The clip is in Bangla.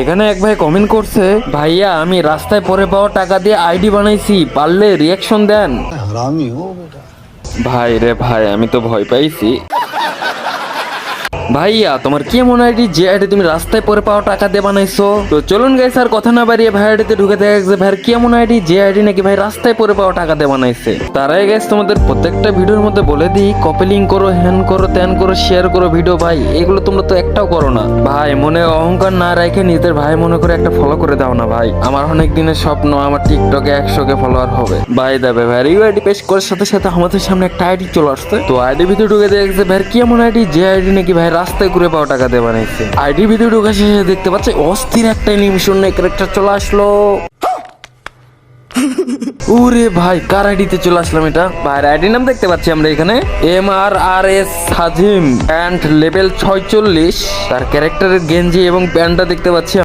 এখানে এক ভাই কমেন্ট করছে ভাইয়া আমি রাস্তায় পরে পাওয়া টাকা দিয়ে আইডি বানাইছি পারলে রিয়াকশন দেন। হ্যাঁ, ভাই রে ভাই আমি তো ভয় পাইছি। ভাইয়া, তোমার কি মনে আইডি যে আইডি তুমি রাস্তায় পরে পাওয়া টাকা দিয়ে বানাইছো? তো চলুন গাইস আর কথা না বাড়িয়ে ভাই আইডিতে ঢুকে দেখা গেছে ভাইয়ের কি এমন আইডি, যে আইডি নাকি ভাই রাস্তায় পরে পাওয়া টাকা দিয়ে বানাইছে। তারাই গাইস তোমাদের প্রত্যেকটা ভিডিওর মধ্যে বলে দিই কপি কপিলিং করো হ্যান করো, ত্যান করো শেয়ার করো ভিডিও ভাই, এগুলো তোমরা তো একটাও করো না। ভাই, মনে অহংকার না রেখে নিজের ভাই মনে করে একটা ফলো করে দাও না, ভাই। আমার অনেক দিনের স্বপ্ন, আমার টিকটকে একশো কে ফলোয়ার হবে। ভাই দেবে ভাই ইউ আইডি পেশ করার সাথে সাথে আমাদের সামনে একটা আইডি চলে আসছে। তো আইডি ভিতরে ঢুকে দেখছে ভাই কি এমন আইডি, যে আইডি নাকি ভাই রাস্তায় ঘুরে পাওয়া টাকা দিয়ে বানাইছে। আইডি ভিডিও ঢুকে শেষে দেখতে পাচ্ছে অস্থির একটা অ্যানিমেশন ক্যারেক্টার চলে আসলো। ওরে ভাই, কার আইডিতে চলে আসলাম এটা? ভাইয়ের আইডি নাম দেখতে পাচ্ছি আমরা এখানে। এম আর আর এস সাজিম প্যান্ট লেভেল ছয়চল্লিশ। তার ক্যারেক্টারের গেঞ্জি এবং প্যান্টটা দেখতে পাচ্ছি